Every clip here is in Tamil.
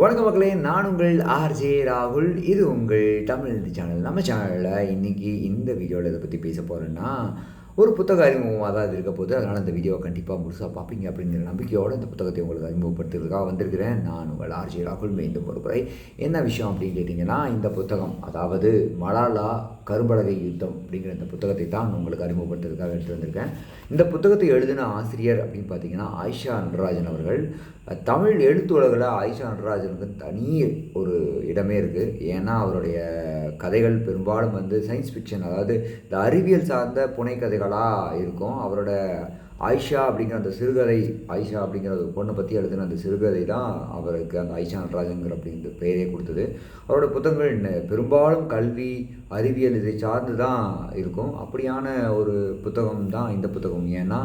வணக்கம் மக்களே நான் உங்கள் ஆர்ஜே ராகுல். இது உங்கள் தமிழ் சேனல். நம்ம சேனலில் இன்றைக்கி இந்த வீடியோவில் இதை பற்றி பேச போகிறேன்னா ஒரு புத்தக அறிமுகமாக தான் இது இருக்க போது அதனால் அந்த வீடியோவை கண்டிப்பாக முழுசாக பார்ப்பீங்க அப்படிங்கிற நம்பிக்கையோடு இந்த புத்தகத்தை உங்களுக்கு அறிமுகப்படுத்துறதுக்காக வந்திருக்கிறேன். நான் உங்கள் ஆர்ஜி ராகுல். மீண்டும் ஒரு முறை என்ன விஷயம் அப்படின்னு கேட்டிங்கன்னா இந்த புத்தகம் அதாவது மலாலா கரும்பலகை யுத்தம் அப்படிங்கிற இந்த புத்தகத்தை தான் உங்களுக்கு அறிமுகப்படுத்துறதுக்காக எடுத்து வந்திருக்கேன். இந்த புத்தகத்தை எழுதின ஆசிரியர் அப்படின்னு பார்த்தீங்கன்னா ஆயிஷா நடராஜன் அவர்கள். தமிழ் எழுத்து உலகில் ஆயிஷா நடராஜனுக்கு தனி ஒரு இடமே இருக்குது ஏன்னா அவருடைய கதைகள் பெரும்பாலும் வந்து சயின்ஸ் ஃபிக்ஷன் அதாவது இந்த அறிவியல் சார்ந்த புனைக்கதைகளாக இருக்கும். அவரோட ஆயிஷா அப்படிங்கிற அந்த சிறுகதை ஆயிஷா அப்படிங்கிற ஒரு பொண்ணை பற்றி எழுதின அந்த சிறுகதை தான் அவருக்கு அந்த ஆயிஷா நடராஜங்கிற அப்படிங்கிற பெயரே கொடுத்தது. அவரோட புத்தகங்கள் பெரும்பாலும் கல்வி அறிவியல் இதை சார்ந்து தான் இருக்கும். அப்படியான ஒரு புத்தகம் தான் இந்த புத்தகம். ஏன்னா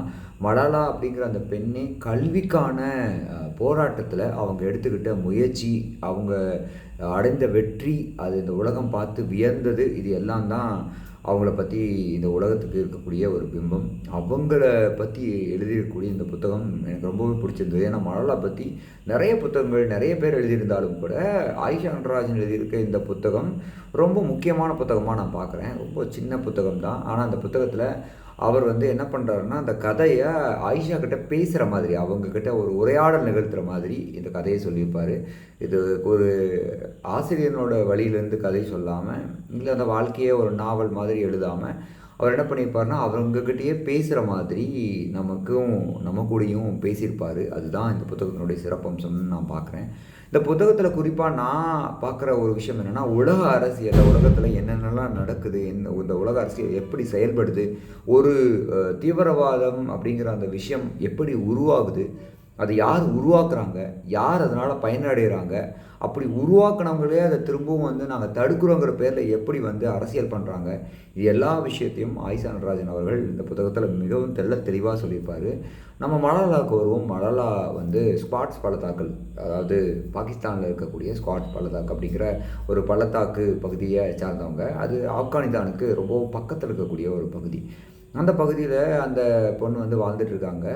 மலாலா அப்படிங்கிற அந்த பெண்ணே கல்விக்கான போராட்டத்தில் அவங்க எடுத்துக்கிட்ட முயற்சி அவங்க அடைந்த வெற்றி அது இந்த உலகம் பார்த்து வியந்தது இது எல்லாம் தான் அவங்கள பற்றி இந்த உலகத்துக்கு இருக்கக்கூடிய ஒரு பிம்பம். அவங்கள பற்றி எழுதியிருக்கக்கூடிய இந்த புத்தகம் எனக்கு ரொம்பவே பிடிச்சிருந்தது. ஏன்னா மலாலா பற்றி நிறைய புத்தகங்கள் நிறைய பேர் எழுதியிருந்தாலும் கூட ஆயிஷா நடராஜன் எழுதியிருக்க இந்த புத்தகம் ரொம்ப முக்கியமான புத்தகமாக நான் பார்க்குறேன் ரொம்ப சின்ன புத்தகம் தான் ஆனால் அந்த புத்தகத்தில் அவர் வந்து என்ன பண்ணுறாருன்னா அந்த கதையை ஆயிஷா கிட்ட பேசுகிற மாதிரி அவங்கக்கிட்ட ஒரு உரையாடல் நிகழ்த்துற மாதிரி இந்த கதையை சொல்லியிருப்பார். இது ஒரு ஆசிரியனோட வழியிலேருந்து கதை சொல்லாமல் இல்லை அந்த வாழ்க்கையே ஒரு நாவல் மாதிரி எழுதாமல் அவர் என்ன பண்ணியிருப்பாருன்னா அவங்கக்கிட்டேயே பேசுகிற மாதிரி நமக்கும் நம்ம கூடயும் பேசியிருப்பார். அதுதான் இந்த புத்தகத்தினுடைய சிறப்பம்சம்னு நான் பார்க்குறேன். இந்த புத்தகத்தில் குறிப்பாக நான் பார்க்குற ஒரு விஷயம் என்னென்னா உலக அரசியல் உலகத்தில் என்னென்னலாம் நடக்குது என்ன இந்த உலக அரசியல் எப்படி செயல்படுது ஒரு தீவிரவாதம் அப்படிங்கிற அந்த விஷயம் எப்படி உருவாகுது அதை யார் உருவாக்குறாங்க யார் அதனால் பயனடைகிறாங்க அப்படி உருவாக்குனவங்களே அதை திரும்பவும் வந்து நாங்கள் தடுக்கிறோங்கிற பேரில் எப்படி வந்து அரசியல் பண்ணுறாங்க இது எல்லா விஷயத்தையும் ஆயிஷா நடராஜன் அவர்கள் இந்த புத்தகத்தில் மிகவும் தெள்ள தெளிவாக சொல்லியிருப்பார். நம்ம மலாலாவுக்கு வருவோம். மலாலா வந்து ஸ்குவாட்ஸ் பள்ளத்தாக்கள் அதாவது பாகிஸ்தானில் இருக்கக்கூடிய ஸ்குவாட் பள்ளத்தாக்கு அப்படிங்கிற ஒரு பள்ளத்தாக்கு பகுதியை சார்ந்தவங்க. அது ஆப்கானிஸ்தானுக்கு ரொம்ப பக்கத்தில் இருக்கக்கூடிய ஒரு பகுதி. அந்த பகுதியில் அந்த பொண்ணு வந்து வாழ்ந்துட்டு இருக்காங்க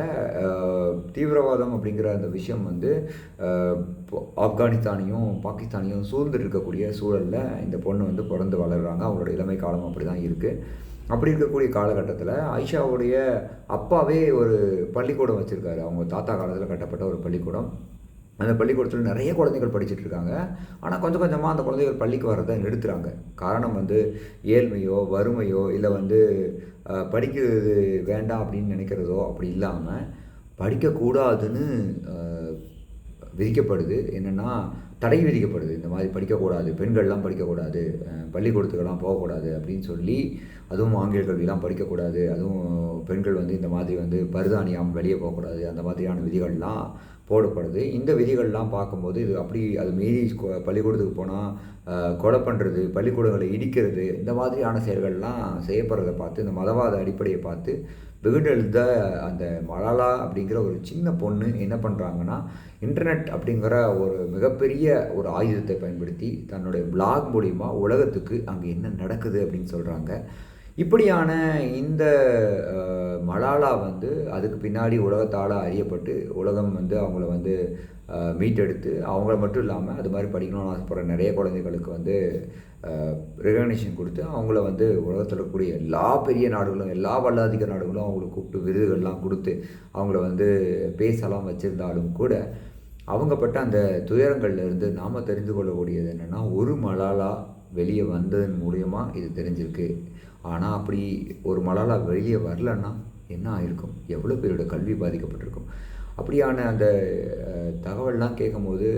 தீவிரவாதம் அப்படிங்கிற அந்த விஷயம் வந்து ஆப்கானிஸ்தானையும் பாகிஸ்தானையும் சூழ்ந்துட்டு இருக்கக்கூடிய சூழலில் இந்த பொண்ணு வந்து பிறந்து வளர்கிறாங்க அவங்களோட இளமை காலம் அப்படி தான் இருக்குது அப்படி இருக்கக்கூடிய காலகட்டத்தில் ஆயிஷாவுடைய அப்பாவே ஒரு பள்ளிக்கூடம் வச்சுருக்காரு. அவங்க தாத்தா காலத்தில் கட்டப்பட்ட ஒரு பள்ளிக்கூடம். அந்த பள்ளிக்கூடத்தில் நிறைய குழந்தைகள் படிச்சுட்டு இருக்காங்க. ஆனால் கொஞ்சம் கொஞ்சமாக அந்த குழந்தைகள் பள்ளிக்கு வரதை நிறுத்துறாங்க. காரணம் வந்து ஏழ்மையோ வறுமையோ இல்லை வந்து படிக்கிறது வேண்டாம் அப்படின்னு நினைக்கிறதோ அப்படி இல்லாமல் படிக்கக்கூடாதுன்னு விதிக்கப்படுது. என்னென்னா தடை விதிக்கப்படுது. இந்த மாதிரி படிக்கக்கூடாது பெண்கள்லாம் படிக்கக்கூடாது பள்ளிக்கூடத்துக்கெல்லாம் போகக்கூடாது அப்படின்னு சொல்லி அதுவும் ஆங்கில கல்விலாம் படிக்கக்கூடாது. அதுவும் பெண்கள் வந்து இந்த மாதிரி வந்து பருதாணியாமல் வெளியே போகக்கூடாது. அந்த மாதிரியான விதிகள்லாம் போடப்படுது. இந்த விதிகள்லாம் பார்க்கும்போது இது அப்படி அது மீறி பள்ளிக்கூடத்துக்கு போனால் கொலை பண்ணுறது பள்ளிக்கூடங்களை இடிக்கிறது இந்த மாதிரியான செயல்கள்லாம் செய்யப்படுறதை பார்த்து இந்த மதவாத அடிப்படையை பார்த்து வெகுண்டெழுத அந்த மலாலா அப்படிங்கிற ஒரு சின்ன பொண்ணு என்ன பண்ணுறாங்கன்னா இன்டர்நெட் அப்படிங்கிற ஒரு மிகப்பெரிய ஒரு ஆயுதத்தை பயன்படுத்தி தன்னுடைய பிளாக் மூலிமா உலகத்துக்கு அங்கே என்ன நடக்குது அப்படின்னு சொல்கிறாங்க இப்படியான இந்த மலாலா வந்து அதுக்கு பின்னாடி உலகத்தால் அறியப்பட்டு உலகம் வந்து அவங்கள வந்து மீட்டெடுத்து அவங்கள மட்டும் இல்லாமல் அது மாதிரி படிக்கணும்னு ஆசைப்படுற நிறைய குழந்தைகளுக்கு வந்து ரெகக்னேஷன் கொடுத்து அவங்கள வந்து உலகத்தில் இருக்கக்கூடிய எல்லா பெரிய நாடுகளும் எல்லா வல்லாதிக்க நாடுகளும் அவங்கள கூப்பிட்டு விருதுகள்லாம் கொடுத்து அவங்கள வந்து பேசலாம் வச்சுருந்தாலும் கூட அவங்கப்பட்ட அந்த துயரங்கள்லேருந்து நாம் தெரிந்து கொள்ளக்கூடியது என்னென்னா ஒரு மலாலா வெளியே வந்ததன் மூலியமாக இது தெரிஞ்சிருக்கு. ஆனால் அப்படி ஒரு மலாலா வெளியே வரலன்னா என்ன ஆயிருக்கும்? எவ்வளோ பேரோட கல்வி பாதிக்கப்பட்டிருக்கும்? அப்படியான அந்த தகவல்லாம் கேட்கும்போது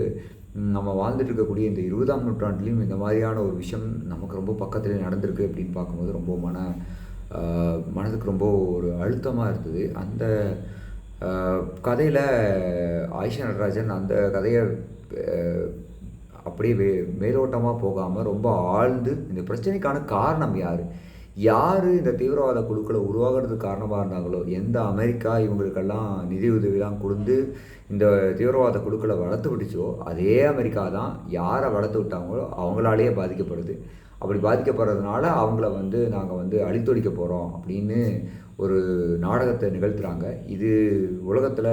நம்ம வாழ்ந்துட்டு இருக்கக்கூடிய இந்த இருபதாம் நூற்றாண்டுலேயும் இந்த மாதிரியான ஒரு விஷயம் நமக்கு ரொம்ப பக்கத்தில் நடந்திருக்கு அப்படின்னு பார்க்கும்போது ரொம்ப மன மனதுக்கு ரொம்ப ஒரு அழுத்தமாக இருந்தது. அந்த கதையில் ஆயிஷா நடராஜன் அந்த கதையை அப்படியே வே மேலோட்டமாக போகாமல் ரொம்ப ஆழ்ந்து இந்த பிரச்சனைக்கான காரணம் யார்? யார் இந்த தீவிரவாத குழுக்களை உருவாகிறதுக்கு காரணமாக இருந்தாங்களோ எந்த அமெரிக்கா இவங்களுக்கெல்லாம் நிதி உதவிலாம் கொடுத்து இந்த தீவிரவாத குழுக்களை வளர்த்து விட்டுச்சோ அதே அமெரிக்கா தான் யாரை வளர்த்து விட்டாங்களோ அவங்களாலேயே பாதிக்கப்படுது. அப்படி பாதிக்கப்படுறதுனால அவங்கள வந்து நாங்கள் வந்து அழித்தொழிக்க போகிறோம் அப்படின்னு ஒரு நாடகத்தை நிகழ்த்துகிறாங்க இது உலகத்தில்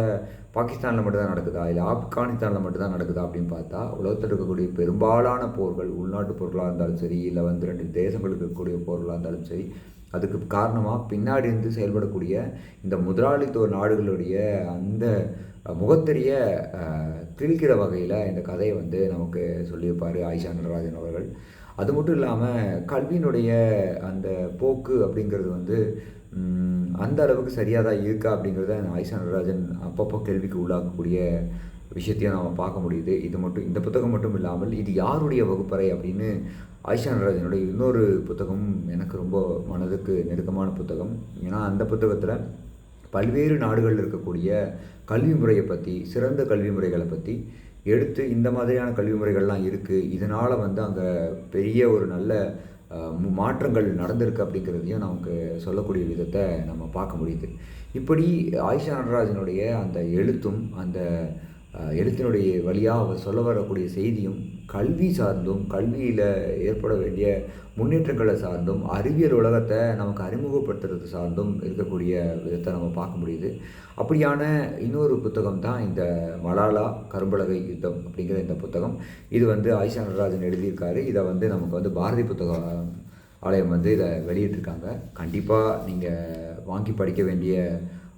பாகிஸ்தானில் மட்டும்தான் நடக்குதா? இல்லை ஆப்கானிஸ்தானில் மட்டும்தான் நடக்குதா அப்படின்னு பார்த்தா உலகத்தில் இருக்கக்கூடிய பெரும்பாலான போர்கள் உள்நாட்டு போர்களாக இருந்தாலும் சரி இல்லை வந்து ரெண்டு தேசங்களுக்கு இருக்கக்கூடிய போர்களாக இருந்தாலும் சரி அதுக்கு காரணமாக பின்னாடி இருந்து செயல்படக்கூடிய இந்த முதலாளித்துவ நாடுகளுடைய அந்த முகத்தெரிய கிழிக்கிற வகையில் இந்த கதையை வந்து நமக்கு சொல்லியிருப்பார் ஆயிஷா நடராஜன் அவர்கள். அது மட்டும் இல்லாமல் கல்வியினுடைய அந்த போக்கு அப்படிங்கிறது வந்து அந்த அளவுக்கு சரியாக தான் இருக்கா அப்படிங்கிறத ஆயிஷா நடராஜன் அப்பப்போ கேள்விக்கு உள்ளாக்கக்கூடிய விஷயத்தையும் நாம் பார்க்க முடியுது. இது மட்டும் இந்த புத்தகம் மட்டும் இல்லாமல் இது யாருடைய வகுப்பறை அப்படின்னு ஆயிஷா நடராஜனுடைய இன்னொரு புத்தகம் எனக்கு ரொம்ப மனதுக்கு நெருக்கமான புத்தகம். ஏன்னா அந்த புத்தகத்தில் பல்வேறு நாடுகளில் இருக்கக்கூடிய கல்வி முறையை பற்றி சிறந்த கல்வி முறைகளை பற்றி எடுத்து இந்த மாதிரியான கல்வி முறைகள்லாம் இருக்குது இதனால் வந்து அங்கே பெரிய ஒரு நல்ல மாற்றங்கள் நடந்திருக்கு அப்படிங்கிறதையும் நமக்கு சொல்லக்கூடிய விதத்தை நம்ம பார்க்க முடியுது. இப்படி ஆயிஷா நடராஜனுடைய அந்த எழுத்தும் அந்த எழுத்தினுடைய வழியாக அவர் சொல்ல வரக்கூடிய செய்தியும் கல்வி சார்ந்தும் கல்வியில் ஏற்பட வேண்டிய முன்னேற்றங்களை சார்ந்தும் அறிவியல் உலகத்தை நமக்கு அறிமுகப்படுத்துறது சார்ந்தும் இருக்கக்கூடிய விதத்தை நம்ம பார்க்க முடியுது. அப்படியான இன்னொரு புத்தகம் தான் இந்த மலாலா கரும்பலகை யுத்தம் அப்படிங்கிற இந்த புத்தகம். இது வந்து ஆயிஷா நடராஜன் எழுதியிருக்காரு. இதை வந்து நமக்கு வந்து பாரதி புத்தக ஆலயம் வந்து இதை வெளியிட்டிருக்காங்க. கண்டிப்பாக நீங்கள் வாங்கி படிக்க வேண்டிய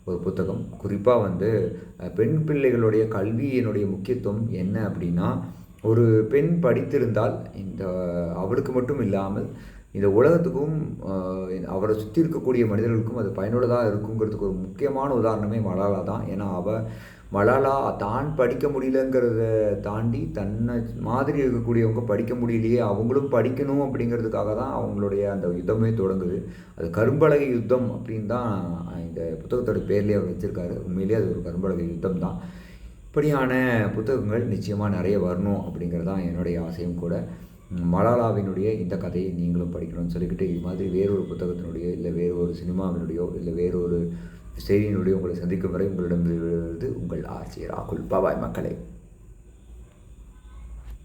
ஒரு புத்தகம். குறிப்பாக வந்து பெண் பிள்ளைகளுடைய கல்வியினுடைய முக்கியத்துவம் என்ன அப்படின்னா ஒரு பெண் படித்திருந்தால் இந்த அவளுக்கு மட்டும் இல்லாமல் இந்த உலகத்துக்கும் அவரை சுற்றி இருக்கக்கூடிய மனிதர்களுக்கும் அது பயனுள்ளதாக இருக்குங்கிறதுக்கு ஒரு முக்கியமான உதாரணமே மலாலா தான். ஏன்னா அவள் மலாலா தான் படிக்க முடியலங்கிறத தாண்டி தன்னை மாதிரி இருக்கக்கூடியவங்க படிக்க முடியலையே அவங்களும் படிக்கணும் அப்படிங்கிறதுக்காக தான் அவங்களுடைய அந்த யுத்தமே தொடங்குது. அது கரும்பலகை யுத்தம் அப்படின்னு தான் இந்த புத்தகத்தோட பேர்லேயே அவர் வச்சுருக்காரு. உண்மையிலேயே அது ஒரு கரும்பலகை யுத்தம் தான். இப்படியான புத்தகங்கள் நிச்சயமாக நிறைய வரணும் அப்படிங்கிறது தான் என்னுடைய ஆசையும் கூட. மலாலாவினுடைய இந்த கதையை நீங்களும் படிக்கணும்னு சொல்லிக்கிட்டு இது மாதிரி வேறொரு புத்தகத்தினுடைய இல்லை வேறு ஒரு சினிமாவினுடையோ இல்லை வேறொரு செய்தியினுடைய உங்களை சந்திக்கும் வரை உங்களிடம் உங்கள் ஆர்ச்சி ராகுல். பாபாய் மக்களை.